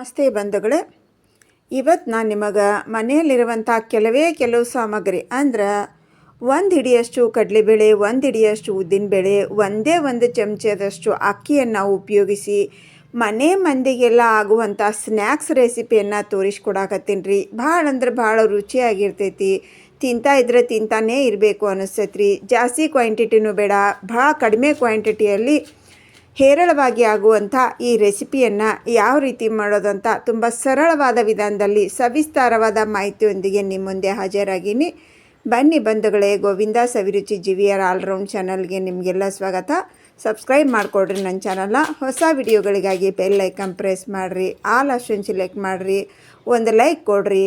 ನಮಸ್ತೆ ಬಂಧುಗಳೇ. ಇವತ್ತು ನಾನು ನಿಮಗೆ ಮನೆಯಲ್ಲಿರುವಂಥ ಕೆಲವೇ ಕೆಲವು ಸಾಮಗ್ರಿ ಅಂದ್ರೆ ಒಂದು ಹಿಡಿಯಷ್ಟು ಕಡಲೆಬೇಳೆ ಒಂದು ಹಿಡಿಯಷ್ಟು ಉದ್ದಿನಬೇಳೆ ಒಂದೇ ಒಂದು ಚಮಚದಷ್ಟು ಅಕ್ಕಿಯನ್ನು ಉಪಯೋಗಿಸಿ ಮನೆ ಮಂದಿಗೆಲ್ಲ ಆಗುವಂಥ ಸ್ನ್ಯಾಕ್ಸ್ ರೆಸಿಪಿಯನ್ನು ತೋರಿಸ್ಕೊಡಾಕತ್ತೀನಿ ರೀ. ಭಾಳ ಅಂದ್ರೆ ಭಾಳ ರುಚಿಯಾಗಿರ್ತೈತಿ. ತಿಂತಾ ಇದ್ರೆ ತಿಂತಾನೇ ಇರಬೇಕು ಅನಿಸ್ತೈತೆ ರೀ ಜಾಸ್ತಿ ಕ್ವಾಂಟಿಟಿನೂ ಬೇಡ. ಭಾಳ ಕಡಿಮೆ ಕ್ವಾಂಟಿಟಿಯಲ್ಲಿ ಹೇರಳವಾಗಿ ಆಗುವಂಥ ಈ ರೆಸಿಪಿಯನ್ನು ಯಾವ ರೀತಿ ಮಾಡೋದಂತ ತುಂಬ ಸರಳವಾದ ವಿಧಾನದಲ್ಲಿ ಸವಿಸ್ತಾರವಾದ ಮಾಹಿತಿಯೊಂದಿಗೆ ನಿಮ್ಮ ಮುಂದೆ ಹಾಜರಾಗೀನಿ. ಬನ್ನಿ ಬಂಧುಗಳೇ, ಗೋವಿಂದ ಸವಿರುಚಿ ಜಿವಿಯರ್ ಆಲ್ರೌಂಡ್ ಚಾನಲ್ಗೆ ನಿಮಗೆಲ್ಲ ಸ್ವಾಗತ. ಸಬ್ಸ್ಕ್ರೈಬ್ ಮಾಡಿಕೊಡ್ರಿ ನನ್ನ ಚಾನಲ್ನ. ಹೊಸ ವಿಡಿಯೋಗಳಿಗಾಗಿ ಬೆಲ್ ಐಕನ್ ಪ್ರೆಸ್ ಮಾಡಿರಿ, ಆಲ್ ಆಪ್ಷನ್ ಸೆಲೆಕ್ಟ್ ಮಾಡಿರಿ, ಒಂದು ಲೈಕ್ ಕೊಡ್ರಿ.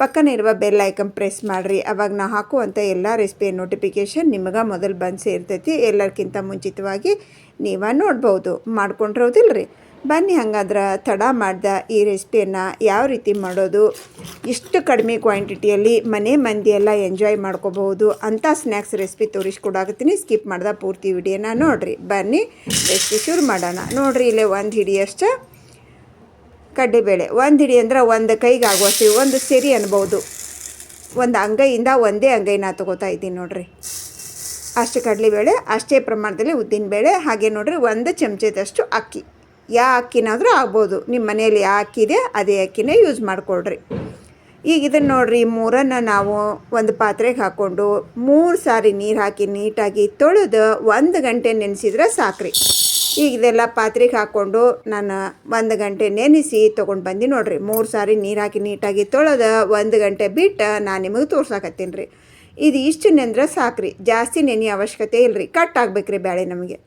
ಪಕ್ಕನೇ ಇರುವ ಬೆಲ್ ಐಕನ್ ಪ್ರೆಸ್ ಮಾಡಿರಿ. ಅವಾಗ ನಾ ಹಾಕುವಂಥ ಎಲ್ಲ ರೆಸಿಪಿಯ ನೋಟಿಫಿಕೇಷನ್ ನಿಮಗೆ ಮೊದಲು ಬಂದು ಸೇರ್ತೈತಿ. ಎಲ್ಲರಿಗಿಂತ ಮುಂಚಿತವಾಗಿ ನೀವೇ ನೋಡ್ಬೋದು. ಮಾಡ್ಕೊಂಡಿರೋದಿಲ್ಲ ರೀ ಬನ್ನಿ ಹಂಗಾದ್ರೆ ತಡ ಮಾಡ್ದ ಈ ರೆಸಿಪಿಯನ್ನು ಯಾವ ರೀತಿ ಮಾಡೋದು. ಇಷ್ಟು ಕಡಿಮೆ ಕ್ವಾಂಟಿಟಿಯಲ್ಲಿ ಮನೆ ಮಂದಿಯೆಲ್ಲ ಎಂಜಾಯ್ ಮಾಡ್ಕೋಬಹುದು. ಅಂಥ ಸ್ನ್ಯಾಕ್ಸ್ ರೆಸಿಪಿ ತೋರಿಸ್ಕೊಡಾಕತ್ತೀನಿ ಸ್ಕಿಪ್ ಮಾಡ್ದ ಪೂರ್ತಿ ವಿಡಿಯೋನ ನೋಡಿರಿ. ಬನ್ನಿ ರೆಸಿಪಿ ಶುರು ಮಾಡೋಣ. ನೋಡಿರಿ ಇಲ್ಲೇ ಒಂದು ಹಿಡಿಯಷ್ಟು. ಕಡ್ಲೆಬೇಳೆ ಒಂದು ಹಿಡಿ ಅಂದ್ರೆ ಒಂದು ಕೈಗೆ ಆಗುವಷ್ಟು ಒಂದು ಸೆರಿ ಅನ್ಬೋದು. ಒಂದು ಅಂಗೈಯಿಂದ ಒಂದೇ ಅಂಗೈನ ತಗೋತಾ ಇದ್ದೀನಿ ನೋಡಿರಿ. ಅಷ್ಟು ಕಡಲೆಬೇಳೆ ಅಷ್ಟೇ ಪ್ರಮಾಣದಲ್ಲಿ ಉದ್ದಿನಬೇಳೆ ಹಾಗೆ ನೋಡಿರಿ ಒಂದು ಚಮಚದಷ್ಟು ಅಕ್ಕಿ. ಯಾವ ಅಕ್ಕಿನಾದರೂ ಆಗ್ಬೋದು. ನಿಮ್ಮ ಮನೆಯಲ್ಲಿ ಯಾವ ಅಕ್ಕಿ ಇದೆ, ಅದೇ ಅಕ್ಕಿನೇ ಯೂಸ್ ಮಾಡಿಕೊಡ್ರಿ ಈಗ ಇದನ್ನು ನೋಡ್ರಿ ಮೂರನ್ನು ನಾವು ಒಂದು ಪಾತ್ರೆಗೆ ಹಾಕ್ಕೊಂಡು ಮೂರು ಸಾರಿ ನೀರು ಹಾಕಿ ನೀಟಾಗಿ ತೊಳೆದು ಒಂದು ಗಂಟೆ ನೆನೆಸಿದ್ರೆ ಸಾಕ್ರಿ. ಈಗ ಇದೆಲ್ಲ ಪಾತ್ರೆಗೆ ಹಾಕ್ಕೊಂಡು ನಾನು ಒಂದು ಗಂಟೆ ನೆನೆಸಿ ತೊಗೊಂಡು ಬಂದು ನೋಡಿರಿ. ಮೂರು ಸಾರಿ ನೀರು ಹಾಕಿ ನೀಟಾಗಿ ತೊಳೆದು ಒಂದು ಗಂಟೆ ಬಿಟ್ಟು ನಾನು ನಿಮಗೆ ತೋರ್ಸಾಕತ್ತೀನಿ ರೀ. ಇದು ಇಷ್ಟು ನೆಂದ್ರೆ ಸಾಕ್ರಿ. ಜಾಸ್ತಿ ನೆನೆ ಅವಶ್ಯಕತೆ ಇಲ್ಲ ರೀ ಕಟ್ ಆಗ್ಬೇಕ್ರಿ ಬೇಳೆ ನಮಗೆ.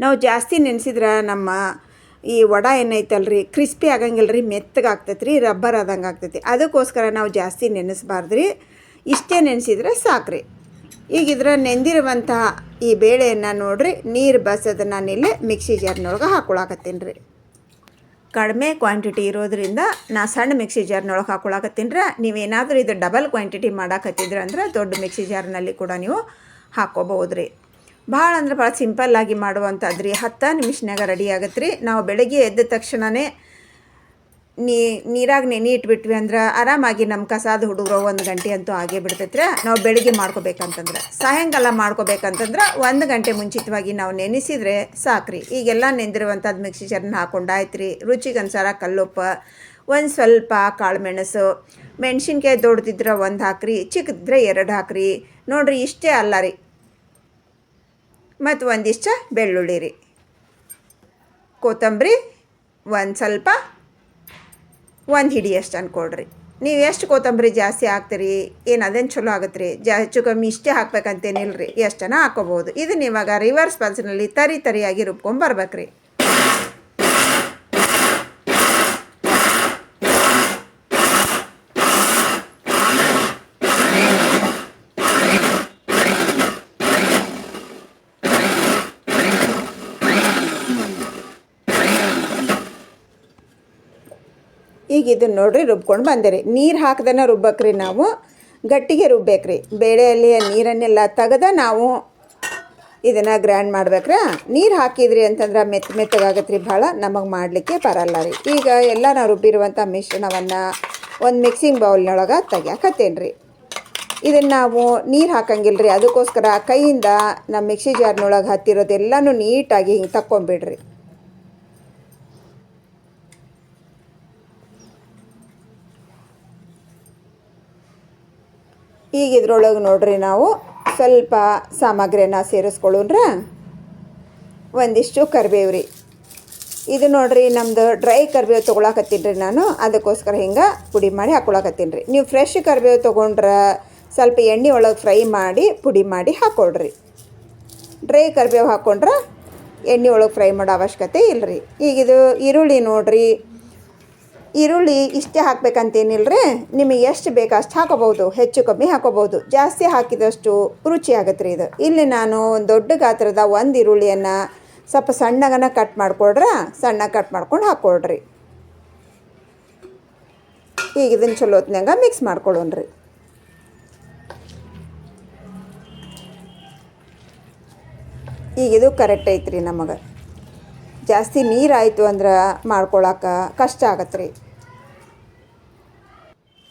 ನಾವು ಜಾಸ್ತಿ ನೆನೆಸಿದ್ರೆ ನಮ್ಮ ಈ ವಡ ಏನೈತಲ್ರಿ, ಕ್ರಿಸ್ಪಿ ಆಗಂಗಿಲ್ಲ ರೀ ಮೆತ್ತಗೆ ಆಗ್ತೈತೆ ರೀ ರಬ್ಬರ್ ಆದಂಗೆ ಆಗ್ತೈತಿ ಅದಕ್ಕೋಸ್ಕರ ನಾವು ಜಾಸ್ತಿ ನೆನೆಸ್ಬಾರ್ದು ರೀ ಇಷ್ಟೇ ನೆನೆಸಿದ್ರೆ ಸಾಕ್ರಿ. ಈಗ ನೆಂದಿರುವಂತಹ ನೆಂದಿರುವಂಥ ಈ ಬೇಳೆಯನ್ನು ನೋಡ್ರಿ, ನೀರು ಬಸದ ನಾನಿಲ್ಲೇ ಮಿಕ್ಸಿ ಜಾರ್ನೊಳಗೆ ಹಾಕೊಳಕತ್ತೀನಿ ರೀ ಕಡಿಮೆ ಕ್ವಾಂಟಿಟಿ ಇರೋದ್ರಿಂದ ನಾ ಸಣ್ಣ ಮಿಕ್ಸಿ ಜಾರ್ನೊಳಗೆ ಹಾಕೊಳಕತ್ತೀನಿ ರೀ ನೀವೇನಾದರೂ ಇದು ಡಬಲ್ ಕ್ವಾಂಟಿಟಿ ಮಾಡಾಕತ್ತಿದ್ರೆ ಅಂದ್ರೆ ದೊಡ್ಡ ಮಿಕ್ಸಿ ಜಾರ್ನಲ್ಲಿ ಕೂಡ ನೀವು ಹಾಕೋಬಹುದು ರೀ ಭಾಳ ಅಂದ್ರೆ ಭಾಳ ಸಿಂಪಲ್ಲಾಗಿ ಮಾಡುವಂಥದ್ದು ರೀ ಹತ್ತು ನಿಮಿಷನಾಗ ರೆಡಿ ಆಗತ್ತೆ ರೀ ನಾವು ಬೆಳಗ್ಗೆ ಎದ್ದ ತಕ್ಷಣವೇ ನೀ ನೀರಾಗ ನೆನೆ ಇಟ್ಬಿಟ್ವಿ ಅಂದ್ರೆ ಆರಾಮಾಗಿ ನಮ್ಮ ಕಸಾದ ಹುಡುಗರು ಒಂದು ಗಂಟೆ ಅಂತೂ ಆಗೇ ಬಿಡ್ತೈತ್ರ ನಾವು ಬೆಳಿಗ್ಗೆ ಮಾಡ್ಕೋಬೇಕಂತಂದ್ರೆ. ಸಾಯಂಕಾಲ ಮಾಡ್ಕೋಬೇಕಂತಂದ್ರೆ ಒಂದು ಗಂಟೆ ಮುಂಚಿತವಾಗಿ ನಾವು ನೆನೆಸಿದ್ರೆ ಸಾಕ್ರಿ. ಈಗೆಲ್ಲ ನೆಂದಿರುವಂಥದ್ದು ಮಿಕ್ಸಿ ಜಾರ್ನ ಹಾಕೊಂಡು ಆಯ್ತು ರೀ ರುಚಿಗೆ ಅನ್ಸಾರ ಕಲ್ಲುಪ್ಪ, ಒಂದು ಸ್ವಲ್ಪ ಕಾಳುಮೆಣಸು ಮೆಣಸಿನ್ಕಾಯಿ ದೊಡ್ದಿದ್ರೆ ಒಂದು ಹಾಕ್ರಿ ಚಿಕ್ಕದಿದ್ರೆ ಎರಡು ಹಾಕ್ರಿ. ನೋಡ್ರಿ ಇಷ್ಟೇ ಅಲ್ಲ ರೀ. ಮತ್ತು ಒಂದಿಷ್ಟ ಬೆಳ್ಳುಳ್ಳಿ ರೀ. ಕೊತ್ತಂಬರಿ ಒಂದು ಸ್ವಲ್ಪ ಒಂದು ಹಿಡಿ ಅಷ್ಟು ಅಂದ್ಕೊಳ್ರಿ ನೀವು ಎಷ್ಟು ಕೊತ್ತಂಬರಿ ಜಾಸ್ತಿ ಹಾಕ್ತೀರಿ, ಏನು ಅದೇನು ಚಲೋ ಆಗುತ್ತೆ ರೀ ಜಾ, ಹೆಚ್ಚು ಕಮ್ಮಿ ಇಷ್ಟೇ ಹಾಕ್ಬೇಕಂತೇನಿಲ್ಲ ರೀ ಎಷ್ಟನ ಹಾಕೋಬೋದು ಇದನ್ನ ಇವಾಗ ರಿವರ್ಸ್ ಪಲ್ಸ್ನಲ್ಲಿ ತರಿ ತರಿಯಾಗಿ ರುಬ್ಕೊಂಬರ್ಬೇಕು ರೀ ಈಗ ಇದನ್ನು ನೋಡ್ರಿ ರುಬ್ಕೊಂಡು ಬಂದಿರಿ. ನೀರು ಹಾಕ್ದನ ರುಬ್ಬಕ್ರಿ ನಾವು. ಗಟ್ಟಿಗೆ ರುಬ್ಬೇಕ್ರಿ. ಬೇಳೆಯಲ್ಲಿ ನೀರನ್ನೆಲ್ಲ ತೆಗೆದ ನಾವು ಇದನ್ನು ಗ್ರ್ಯಾಂಡ್ ಮಾಡ್ಬೇಕ್ರಿ. ನೀರು ಹಾಕಿದ್ರಿ ಅಂತಂದ್ರೆ ಮೆತ್ತ ಮೆತ್ತಗಾಗತ್ತೆ ರೀ ಭಾಳ. ನಮಗೆ ಮಾಡಲಿಕ್ಕೆ ಬರಲ್ಲ ರೀ. ಈಗ ಎಲ್ಲ ನಾವು ರುಬ್ಬಿರುವಂಥ ಮಿಶ್ರಣವನ್ನು ಒಂದು ಮಿಕ್ಸಿಂಗ್ ಬೌಲ್ನೊಳಗೆ ತೆಗಿಯಾಕತ್ತೇನೆ ರೀ ಇದನ್ನು ನಾವು ನೀರು ಹಾಕಂಗಿಲ್ಲ ರೀ ಅದಕ್ಕೋಸ್ಕರ ಕೈಯಿಂದ ನಮ್ಮ ಮಿಕ್ಸಿ ಜಾರ್ನೊಳಗೆ ಹತ್ತಿರೋದೆಲ್ಲನೂ ನೀಟಾಗಿ ಹಿಂಗೆ ತಕ್ಕೊಂಬಿಡ್ರಿ. ಈಗ ಇದ್ರೊಳಗೆ ನೋಡ್ರಿ ನಾವು ಸ್ವಲ್ಪ ಸಾಮಗ್ರಿನ ಸೇರಿಸ್ಕೊಳ್ಳೋಣ್ರ ಒಂದಿಷ್ಟು ಕರಿಬೇವು ರೀ ಇದು ನೋಡ್ರಿ ನಮ್ಮದು ಡ್ರೈ ಕರಿಬೇವು ತೊಗೊಳಕತ್ತೀನಿ ರೀ ನಾನು. ಅದಕ್ಕೋಸ್ಕರ ಹಿಂಗೆ ಪುಡಿ ಮಾಡಿ ಹಾಕ್ಕೊಳಕತ್ತೀನಿ ರೀ. ನೀವು ಫ್ರೆಶ್ ಕರಿಬೇವು ತೊಗೊಂಡ್ರೆ ಸ್ವಲ್ಪ ಎಣ್ಣೆ ಒಳಗೆ ಫ್ರೈ ಮಾಡಿ, ಪುಡಿ ಮಾಡಿ ಹಾಕ್ಕೊಳ್ರಿ ಡ್ರೈ ಕರಿಬೇವು ಹಾಕ್ಕೊಂಡ್ರೆ ಎಣ್ಣೆ ಒಳಗೆ ಫ್ರೈ ಮಾಡೋ ಅವಶ್ಯಕತೆ ಇಲ್ಲರಿ ಈಗ ಇದು ಈರುಳ್ಳಿ ನೋಡ್ರಿ. ಈರುಳ್ಳಿ ಇಷ್ಟೇ ಹಾಕ್ಬೇಕಂತೇನಿಲ್ಲ ರೀ ನಿಮಗೆ ಎಷ್ಟು ಬೇಕು ಅಷ್ಟು ಹಾಕೋಬೋದು ಹೆಚ್ಚು ಕಮ್ಮಿ ಹಾಕೋಬೋದು ಜಾಸ್ತಿ ಹಾಕಿದಷ್ಟು ರುಚಿ ಆಗತ್ತೆ ರೀ ಇದು. ಇಲ್ಲಿ ನಾನು ಒಂದು ದೊಡ್ಡ ಗಾತ್ರದ ಒಂದು ಈರುಳ್ಳಿಯನ್ನು ಸ್ವಲ್ಪ ಸಣ್ಣಗನ ಕಟ್ ಮಾಡಿಕೊಡ್ರ? ಸಣ್ಣ ಕಟ್ ಮಾಡ್ಕೊಂಡು ಹಾಕ್ಕೊಡ್ರಿ ಈಗ ಇದನ್ನು ಚಲೋ ಹೊತ್ನಾಗ ಮಿಕ್ಸ್ ಮಾಡ್ಕೊಳ್ಳೋಣ್ರಿ. ಈಗ ಇದು ಕರೆಕ್ಟ್ ಐತ್ರಿ ನಮಗೆ. ಜಾಸ್ತಿ ನೀರಾಯಿತು ಅಂದ್ರೆ ಮಾಡ್ಕೊಳಕ್ಕೆ ಕಷ್ಟ ಆಗತ್ತೆ ರೀ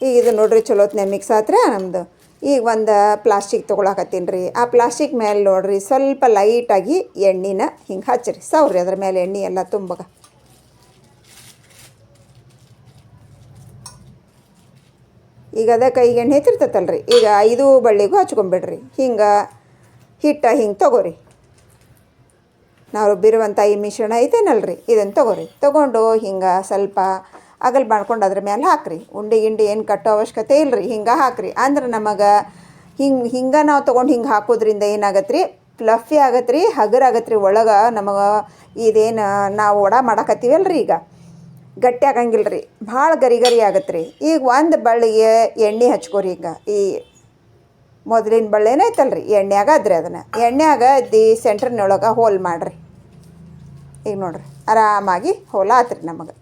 ಈಗ ಇದು ನೋಡ್ರಿ ಚಲೋತ್ನೆ ಮಿಕ್ಸ್ ಆತ್ರೆ ನಮ್ಮದು ಈಗ ಒಂದು ಪ್ಲಾಸ್ಟಿಕ್ ತೊಗೊಳಕತ್ತೀನಿ ರೀ. ಆ ಪ್ಲಾಸ್ಟಿಕ್ ಮೇಲೆ ನೋಡ್ರಿ ಸ್ವಲ್ಪ ಲೈಟಾಗಿ ಎಣ್ಣೆನ ಹಿಂಗೆ ಹಚ್ಚಿರಿ. ಸವ್ರಿ ಅದ್ರ ಮೇಲೆ ಎಣ್ಣೆ ಎಲ್ಲ ತುಂಬಗ. ಈಗ ಅದಕ್ಕೆ ಕೈಗೆ ಎಣ್ಣೆ ಹತ್ತಿರ್ತೈತಲ್ರಿ ಈಗ ಐದು ಬಳ್ಳಿಗೂ ಹಚ್ಕೊಂಬಿಡ್ರಿ. ಹಿಂಗೆ ಹಿಟ್ಟ ಹಿಂಗೆ ತಗೋರಿ. ನಾವು ರುಬ್ಬಿರುವಂಥ ಈ ಮಿಶ್ರಣ ಐತೇನಲ್ರಿ? ಇದನ್ನು ತೊಗೋರಿ. ತಗೊಂಡು ಹಿಂಗೆ ಸ್ವಲ್ಪ ಅಗಲ್ ಮಾಡ್ಕೊಂಡು ಅದ್ರ ಮೇಲೆ ಹಾಕ್ರಿ. ಉಂಡೆ ಗಿಂಡಿ ಏನು ಕಟ್ಟೋ ಅವಶ್ಯಕತೆ ಇಲ್ಲರಿ ಹಿಂಗೆ ಹಾಕ್ರಿ. ಅಂದ್ರೆ ನಮಗೆ ಹಿಂಗೆ ಹಿಂಗೆ ನಾವು ತೊಗೊಂಡು ಹಿಂಗೆ ಹಾಕೋದ್ರಿಂದ ಏನಾಗತ್ತೆ ರೀ ಫ್ಲಫಿ ಆಗತ್ತೆ ರೀ ಹಗರಾಗತ್ತೆ ರೀ ಒಳಗೆ ನಮಗೆ ಇದೇನು ನಾವು ವಡ ಮಾಡಕತ್ತೀವಲ್ರಿ ಈಗ. ಗಟ್ಟಿ ಆಗಂಗಿಲ್ಲ ರೀ ಭಾಳ ಗರಿ ಗರಿ ಆಗತ್ತೆ ರೀ ಈಗ ಒಂದು ಬಳ್ಳಿಗೆ ಎಣ್ಣೆ ಹಚ್ಕೋರಿ ಈಗ. ಈ ಮೊದಲಿನ ಬಳ್ಳಿನ ಐತಲ್ರಿ ಎಣ್ಣೆಯಾಗ ಅದ್ರಿ ಅದನ್ನು. ಎಣ್ಣೆಯಾಗ ದಿ ಸೆಂಟ್ರ್ನೊಳಗೆ ಹೋಲ್ ಮಾಡಿರಿ. ಈಗ ನೋಡ್ರಿ, ಆರಾಮಾಗಿ ಹೋಲ ಆತ್ರಿ ನಮಗೆ.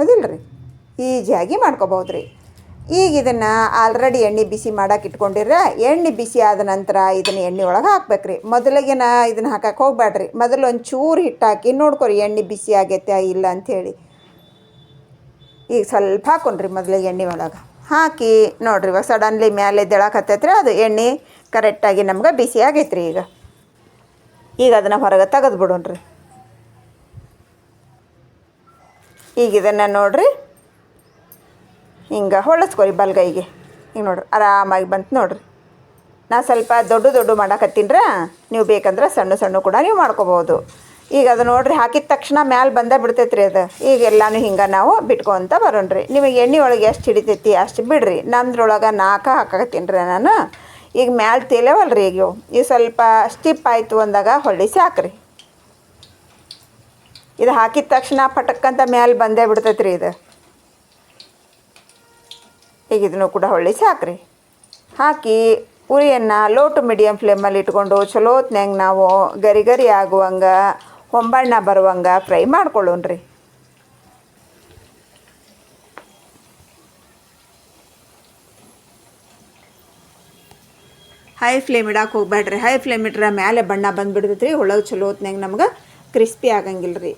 ಹೌದಿಲ್ಲ ರೀ ಈಜಿಯಾಗಿ ಮಾಡ್ಕೋಬೋದು ರೀ ಈಗ ಇದನ್ನು ಆಲ್ರೆಡಿ ಎಣ್ಣೆ ಬಿಸಿ ಮಾಡಕ್ಕೆ ಇಟ್ಕೊಂಡಿರ ಎಣ್ಣೆ ಬಿಸಿ ಆದ ನಂತರ ಇದನ್ನು ಎಣ್ಣೆ ಒಳಗೆ ಹಾಕ್ಬೇಕು ರೀ ಮೊದಲಿಗೆನ ಇದನ್ನು ಹಾಕಕ್ಕೆ ಹೋಗ್ಬೇಡ್ರಿ ಮೊದಲು ಒಂದು ಚೂರು ಹಿಟ್ಟು ಹಾಕಿ ನೋಡ್ಕೊರಿ ಎಣ್ಣೆ ಬಿಸಿ ಆಗೈತೆ ಇಲ್ಲ ಅಂಥೇಳಿ ಈಗ ಸ್ವಲ್ಪ ಹಾಕೊಂಡ್ರಿ ಮೊದಲಿಗೆ ಎಣ್ಣೆ ಒಳಗೆ. ಹಾಕಿ ನೋಡ್ರಿ ಇವಾಗ ಸಡನ್ಲಿ ಮೇಲೆ ಎದ್ದೇಳಕತ್ತೈತ್ರಿ ಅದು ಎಣ್ಣೆ ಕರೆಕ್ಟಾಗಿ ನಮ್ಗೆ ಬಿಸಿ ಆಗೈತ್ರಿ ಈಗ. ಈಗ ಅದನ್ನು ಹೊರಗೆ ತೆಗೆದು ಬಿಡೋಣ್ರಿ ಈಗ ಇದನ್ನು ನೋಡ್ರಿ. ಹಿಂಗೆ ಹೊಳಸ್ಕೊರಿ ಬಲ್ಗೈಗೆ. ಹಿಂಗೆ ನೋಡ್ರಿ, ಆರಾಮಾಗಿ ಬಂತು ನೋಡ್ರಿ. ನಾ ಸ್ವಲ್ಪ ದೊಡ್ಡ ದೊಡ್ಡ ರೀ ನೀವು ಬೇಕಂದ್ರೆ ಸಣ್ಣ ಸಣ್ಣ ಕೂಡ ನೀವು ಮಾಡ್ಕೋಬೋದು. ಈಗ ಅದು ನೋಡ್ರಿ, ಹಾಕಿದ ತಕ್ಷಣ ಮ್ಯಾಲೆ ಬಂದೇ ಬಿಡ್ತೈತೆ ರೀ ಅದು. ಈಗ ಎಲ್ಲಾನು ಹಿಂಗೆ ನಾವು ಬಿಟ್ಕೊಂತ ಬರೋಣ್ರಿ. ನಿಮಗೆ ಎಣ್ಣೆ ಒಳಗೆ ಎಷ್ಟು ಹಿಡಿತೈತಿ ಅಷ್ಟು ಬಿಡ್ರಿ. ನಮ್ದ್ರೊಳಗೆ ನಾಲ್ಕು ಹಾಕಕತ್ತೀನಿ ರೀ ನಾನು. ಈಗ ಮ್ಯಾಲೆ ತೇಲೇವಲ್ಲ ರೀ ಈಗ ಇವು. ಇವು ಸ್ವಲ್ಪ ಸ್ಟಿಪ್ ಆಯಿತು ಅಂದಾಗ ಹೊಳ್ಳಿಸಿ ಹಾಕ್ರಿ ಇದು ಹಾಕಿದ ತಕ್ಷಣ ಪಟಕ್ಕಂತ ಮ್ಯಾಲೆ ಬಂದೇ ಬಿಡ್ತೈತೆ ರೀ ಇದು. ಈಗ ಇದನ್ನು ಕೂಡ ಹೊಳ್ಳಿ ಸಾಕ್ರಿ. ಹಾಕಿ ಉರಿಯನ್ನು ಲೋ ಟು ಮೀಡಿಯಮ್ ಫ್ಲೇಮಲ್ಲಿ ಇಟ್ಕೊಂಡು ಚಲೋ ಹೊತ್ನ್ಯಾಗ ನಾವು ಗರಿ ಗರಿ ಆಗುವಂಗ, ಹೊಂಬಣ್ಣ ಬರುವಂಗ ಫ್ರೈ ಮಾಡ್ಕೊಳ್ಳೋಣ ರೀ ಹೈ ಫ್ಲೇಮ್ ಇಡಕ್ಕೆ ಹೋಗ್ಬೇಡ್ರಿ ಹೈ ಫ್ಲೇಮ್ ಇಟ್ರೆ ಮೇಲೆ ಬಣ್ಣ ಬಂದುಬಿಡ್ತೈತೆ ರೀ ಒಳಗೆ ಚಲೋ ಹೊತ್ನ್ಯಾಗ ನಮ್ಗೆ ಕ್ರಿಸ್ಪಿ ಆಗಂಗಿಲ್ಲ ರೀ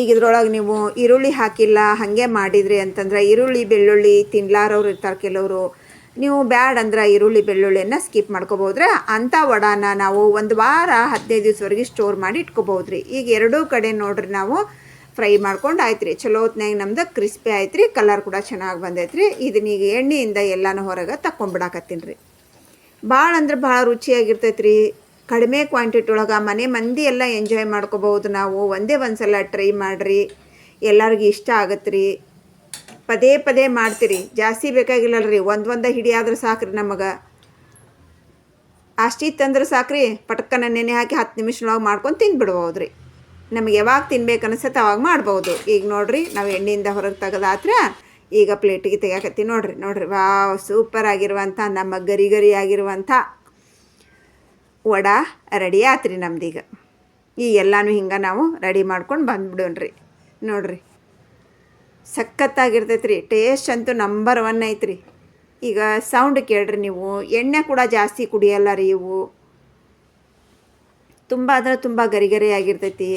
ಈಗ ಇದ್ರೊಳಗೆ ನೀವು ಈರುಳ್ಳಿ ಹಾಕಿಲ್ಲ, ಹಾಗೆ ಮಾಡಿದ್ರಿ ಅಂತಂದ್ರೆ ಈರುಳ್ಳಿ, ಬೆಳ್ಳುಳ್ಳಿ ತಿನ್ಲಾರವ್ರು ಇರ್ತಾರೆ ಕೆಲವರು. ನೀವು ಬ್ಯಾಡ್ ಅಂದ್ರೆ ಈರುಳ್ಳಿ, ಬೆಳ್ಳುಳ್ಳಿಯನ್ನು ಸ್ಕಿಪ್ ಮಾಡ್ಕೋಬೋದ್ರೆ ಅಂಥ ವಡಾನ ನಾವು ಒಂದು ವಾರ, ಹದಿನೈದು ದಿವಸವರೆಗೆ ಸ್ಟೋರ್ ಮಾಡಿ ಇಟ್ಕೋಬೋದ್ರಿ. ಈಗ ಎರಡೂ ಕಡೆ ನೋಡ್ರಿ ನಾವು ಫ್ರೈ ಮಾಡ್ಕೊಂಡು ಆಯ್ತು ರೀ ಚಲೋ ಹೊತ್ನ್ಯಾಗ ನಮ್ದು ಕ್ರಿಸ್ಪಿ ಆಯ್ತು ರೀ ಕಲರ್ ಕೂಡ ಚೆನ್ನಾಗಿ ಬಂದೈತೆ ರೀ ಇದನ್ನ ಈಗ ಎಣ್ಣೆಯಿಂದ ಎಲ್ಲನೂ ಹೊರಗೆ ತಕ್ಕೊಂಬಿಡಾಕತ್ತೀನಿ ರೀ ಭಾಳ ಅಂದ್ರೆ ಭಾಳ ರುಚಿಯಾಗಿರ್ತೈತೆ ರೀ ಕಡಿಮೆ ಕ್ವಾಂಟಿಟಿ ಒಳಗೆ ಮನೆ ಮಂದಿ ಎಲ್ಲ ಎಂಜಾಯ್ ಮಾಡ್ಕೋಬಹುದು. ನಾವು ಒಂದೇ ಒಂದು ಸಲ ಟ್ರೈ ಮಾಡಿರಿ. ಎಲ್ಲರಿಗೂ ಇಷ್ಟ ಆಗತ್ತೆ ರೀ ಪದೇ ಪದೇ ಮಾಡ್ತೀರಿ. ಜಾಸ್ತಿ ಬೇಕಾಗಿಲ್ಲ ರೀ ಒಂದು ಹಿಡಿ ಸಾಕ್ರಿ ನಮಗೆ. ಅಷ್ಟಿತ್ತಂದ್ರೆ ಸಾಕ್ರಿ. ಪಟಕ್ಕನ ನೆನೆ ಹಾಕಿ ಹತ್ತು ನಿಮಿಷದೊಳಗೆ ಮಾಡ್ಕೊಂಡು ತಿಂದ್ಬಿಡ್ಬೋದು ರೀ ನಮಗೆ ಯಾವಾಗ ತಿನ್ಬೇಕು ಅನಿಸುತ್ತೆ ಅವಾಗ ಮಾಡ್ಬೋದು. ಈಗ ನೋಡಿರಿ, ನಾವು ಎಣ್ಣೆಯಿಂದ ಹೊರಗೆ ತೆಗೆದಾತ್ರ ಈಗ ಪ್ಲೇಟಿಗೆ ತೆಗಿಯಾಕತ್ತಿ ನೋಡಿರಿ. ನೋಡಿರಿ, ವಾವ್ ಸೂಪರ್ ಆಗಿರುವಂಥ, ನಮ್ಮ ಗರಿ ಗರಿ ಆಗಿರುವಂಥ ವಡ ರೆಡಿ ಆತ್ರಿ ನಮ್ದೀಗ. ಈ ಎಲ್ಲನೂ ಹಿಂಗೆ ನಾವು ರೆಡಿ ಮಾಡ್ಕೊಂಡು ಬಂದ್ಬಿಡೋಣ್ರಿ. ನೋಡ್ರಿ. ಸಖತ್ತಾಗಿರ್ತೈತೆ ರೀ ಟೇಸ್ಟ್ ಅಂತೂ ನಂಬರ್ ಒನ್ ಐತ್ರಿ. ಈಗ ಸೌಂಡ್ ಕೇಳ್ರಿ ನೀವು. ಎಣ್ಣೆ ಕೂಡ ಜಾಸ್ತಿ ಕುಡಿಯಲ್ಲ ರೀ ಇವು. ತುಂಬ ಅಂದ್ರೆ ತುಂಬ ಗರಿಗರಿ ಗರಿ ಆಗಿರ್ತೈತಿ.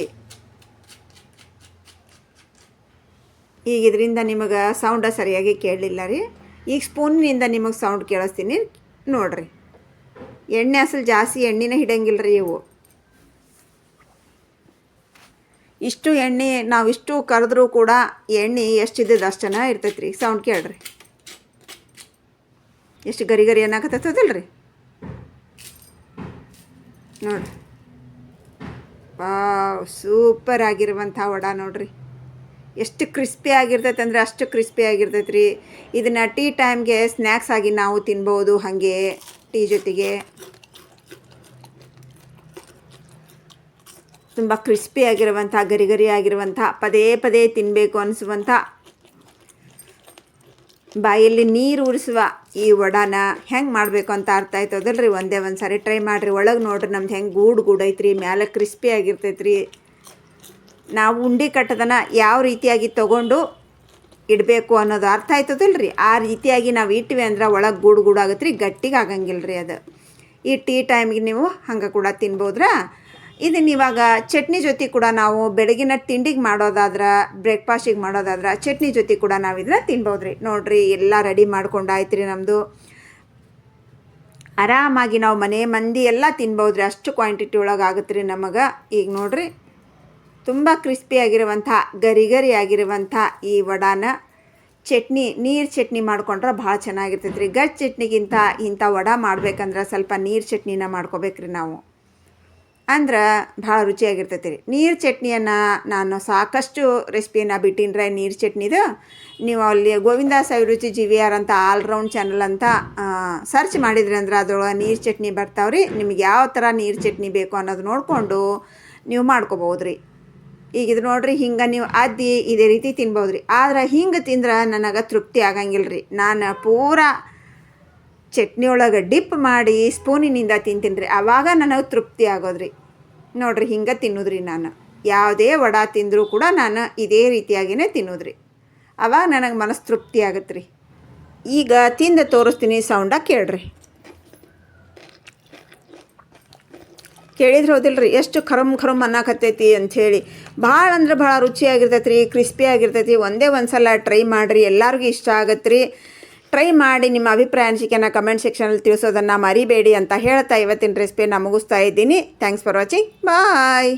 ಈಗ ಇದರಿಂದ ನಿಮಗೆ ಸೌಂಡ ಸರಿಯಾಗಿ ಕೇಳಲಿಲ್ಲ ರೀ. ಈಗ ಸ್ಪೂನ್ನಿಂದ ನಿಮಗೆ ಸೌಂಡ್ ಕೇಳಿಸ್ತೀನಿ ನೋಡ್ರಿ. ಎಣ್ಣೆ ಅಸಲು ಜಾಸ್ತಿ ಎಣ್ಣೆನ ಹಿಡಂಗಿಲ್ಲ ರೀ ಇವು. ಇಷ್ಟು ಎಣ್ಣೆ, ನಾವು ಇಷ್ಟು ಕರೆದ್ರೂ ಕೂಡ ಎಣ್ಣೆ ಎಷ್ಟಿದ್ದದ ಅಷ್ಟನ ಇರ್ತೈತೆ ರೀ ಸೌಂಡ್ ಕೇಳ್ರಿ. ಎಷ್ಟು ಗರಿ ಗರಿ ಅನ್ನಕತ್ತೈತದಲ್ಲ ರೀ ನೋಡ್ರಿ ಸೂಪರ್ ಆಗಿರುವಂಥ ವಡ ನೋಡ್ರಿ. ಎಷ್ಟು ಕ್ರಿಸ್ಪಿ ಆಗಿರ್ತೈತೆ ಅಂದರೆ ಅಷ್ಟು ಕ್ರಿಸ್ಪಿ ಆಗಿರ್ತೈತೆ ರೀ ಇದನ್ನು ಟೀ ಟೈಮ್ಗೆ ಸ್ನ್ಯಾಕ್ಸ್ ಆಗಿ ನಾವು ತಿನ್ಬೋದು ಹಾಗೆ. ಟೀ ಜೊತೆಗೆ ತುಂಬ ಕ್ರಿಸ್ಪಿ ಆಗಿರುವಂಥ ಗರಿ ಗರಿ ಆಗಿರುವಂಥ ಪದೇ ಪದೇ ತಿನ್ನಬೇಕು ಅನಿಸುವಂಥ ಬಾಯಲ್ಲಿ ನೀರು ಉರಿಸುವ ಈ ವಡಾನ ಹೆಂಗೆ ಮಾಡಬೇಕು ಅಂತ ಅರ್ಥ ಆಯ್ತದಲ್ಲ ರೀ ಒಂದೇ ಒಂದು ಸಾರಿ ಟ್ರೈ ಮಾಡಿರಿ. ಒಳಗೆ ನೋಡ್ರಿ ನಮ್ದು ಹೆಂಗೆ ಗೂಡು ಗೂಡು ಐತ್ರಿ, ಮ್ಯಾಲೆ ಕ್ರಿಸ್ಪಿ ಆಗಿರ್ತೈತ್ರಿ. ನಾವು ಉಂಡೆ ಕಟ್ಟದನ ಯಾವ ರೀತಿಯಾಗಿ ತೊಗೊಂಡು ಇಡಬೇಕು ಅನ್ನೋದು ಅರ್ಥ ಆಯ್ತದಲ್ಲ ರೀ ಆ ರೀತಿಯಾಗಿ ನಾವು ಇಟ್ವಿ ಅಂದ್ರೆ ಒಳಗೆ ಗೂಡು ಗೂಡು ಆಗುತ್ತೆ ರೀ ಗಟ್ಟಿಗೆ ಆಗಂಗಿಲ್ಲ ರೀ ಅದು. ಈ ಟೀ ಟೈಮಿಗೆ ನೀವು ಹಂಗೆ ಕೂಡ ತಿನ್ಬೋದ್ರಾ? ಇದನ್ನ ಇವಾಗ ಚಟ್ನಿ ಜೊತೆ ಕೂಡ ನಾವು ಬೆಳಗಿನ ತಿಂಡಿಗೆ ಮಾಡೋದಾದ್ರೆ, ಬ್ರೇಕ್ಫಾಸ್ಟಿಗೆ ಮಾಡೋದಾದ್ರೆ ಚಟ್ನಿ ಜೊತೆ ಕೂಡ ನಾವು ಇದನ್ನ ತಿನ್ಬೋದ್ರಿ. ನೋಡ್ರಿ, ಎಲ್ಲ ರೆಡಿ ಮಾಡ್ಕೊಂಡಾಯ್ತು ರೀ ನಮ್ಮದು ಆರಾಮಾಗಿ ನಾವು ಮನೆ ಮಂದಿ ಎಲ್ಲ ತಿನ್ಬೋದ್ರಿ, ಅಷ್ಟು ಕ್ವಾಂಟಿಟಿ ಒಳಗೆ ಆಗುತ್ತೆ ರೀ ನಮಗೆ. ಈಗ ನೋಡ್ರಿ ತುಂಬ ಕ್ರಿಸ್ಪಿ ಆಗಿರುವಂಥ ಗರಿ ಗರಿ ಆಗಿರುವಂಥ ಈ ವಡಾನ. ಚಟ್ನಿ, ನೀರು ಚಟ್ನಿ ಮಾಡ್ಕೊಂಡ್ರೆ ಭಾಳ ಚೆನ್ನಾಗಿರ್ತೈತೆ ರೀ ಗಟ್ ಚಟ್ನಿಗಿಂತ ಇಂಥ ವಡ ಮಾಡ್ಬೇಕಂದ್ರೆ ಸ್ವಲ್ಪ ನೀರು ಚಟ್ನಿನ ಮಾಡ್ಕೋಬೇಕ್ರಿ ನಾವು. ಅಂದ್ರೆ ಭಾಳ ರುಚಿಯಾಗಿರ್ತೈತಿ ರೀ ನೀರು ಚಟ್ನಿಯನ್ನು ನಾನು ಸಾಕಷ್ಟು ರೆಸಿಪಿಯನ್ನು ಬಿಟ್ಟಿನ್ರೆ ನೀರು ಚಟ್ನಿದು. ನೀವು ಅಲ್ಲಿ Govinda Saviruchi G V R ಅಂತ ಆಲ್ರೌಂಡ್ ಚಾನಲ್ ಅಂತ ಸರ್ಚ್ ಮಾಡಿದ್ರಿ ಅಂದ್ರೆ ಅದ್ರೊಳಗೆ ನೀರು ಚಟ್ನಿ ಬರ್ತಾವ್ರಿ. ನಿಮ್ಗೆ ಯಾವ ಥರ ನೀರು ಚಟ್ನಿ ಬೇಕು ಅನ್ನೋದು ನೋಡಿಕೊಂಡು ನೀವು ಮಾಡ್ಕೋಬೋದು ರೀ ಈಗ ಇದು ನೋಡ್ರಿ, ಹಿಂಗೆ ನೀವು ಅದ್ದಿ ಇದೇ ರೀತಿ ತಿನ್ಬೋದು ರೀ ಆದ್ರೆ ಹಿಂಗೆ ತಿಂದ್ರೆ ನನಗೆ ತೃಪ್ತಿ ಆಗಂಗಿಲ್ಲ ರೀ ನಾನು ಪೂರ ಚಟ್ನಿ ಒಳಗೆ ಡಿಪ್ ಮಾಡಿ ಸ್ಪೂನಿನಿಂದ ತಿಂತೀನಿ ರೀ ಆವಾಗ ನನಗೆ ತೃಪ್ತಿ ಆಗೋದ್ರಿ. ನೋಡ್ರಿ, ಹಿಂಗೆ ತಿನ್ನೋದ್ರಿ ನಾನು. ಯಾವುದೇ ವಡ ತಿಂದರೂ ಕೂಡ ನಾನು ಇದೇ ರೀತಿಯಾಗಿಯೇ ತಿನ್ನೋದ್ರಿ. ಆವಾಗ ನನಗೆ ಮನಸ್ಸು ತೃಪ್ತಿ ಆಗುತ್ತೆ ರೀ ಈಗ ತಿಂದು ತೋರಿಸ್ತೀನಿ ಸೌಂಡಾಗಿ ಕೇಳ್ರಿ. ಕೇಳಿದ್ರೆ ಹೋದಿಲ್ರಿ, ಎಷ್ಟು ಖರಮ್ ಖರಮ್ ಅನ್ನಕತ್ತೈತಿ ಅಂಥೇಳಿ. ಭಾಳ ಅಂದ್ರೆ ಭಾಳ ರುಚಿಯಾಗಿರ್ತೈತಿ ರೀ ಕ್ರಿಸ್ಪಿ ಆಗಿರ್ತೈತಿ. ಒಂದೇ ಒಂದು ಸಲ ಟ್ರೈ ಮಾಡಿರಿ, ಎಲ್ಲರಿಗೂ ಇಷ್ಟ ಆಗತ್ತೆ ರೀ ಟ್ರೈ ಮಾಡಿ ನಿಮ್ಮ ಅಭಿಪ್ರಾಯ ಅನಿಸಿಕೆನ ಕಮೆಂಟ್ ಸೆಕ್ಷನಲ್ಲಿ ತಿಳಿಸೋದನ್ನು ಮರಿಬೇಡಿ ಅಂತ ಹೇಳ್ತಾ ಇವತ್ತಿನ ರೆಸಿಪಿಯನ್ನು ಮುಗಿಸ್ತಾ ಇದ್ದೀನಿ. Thanks for watching bye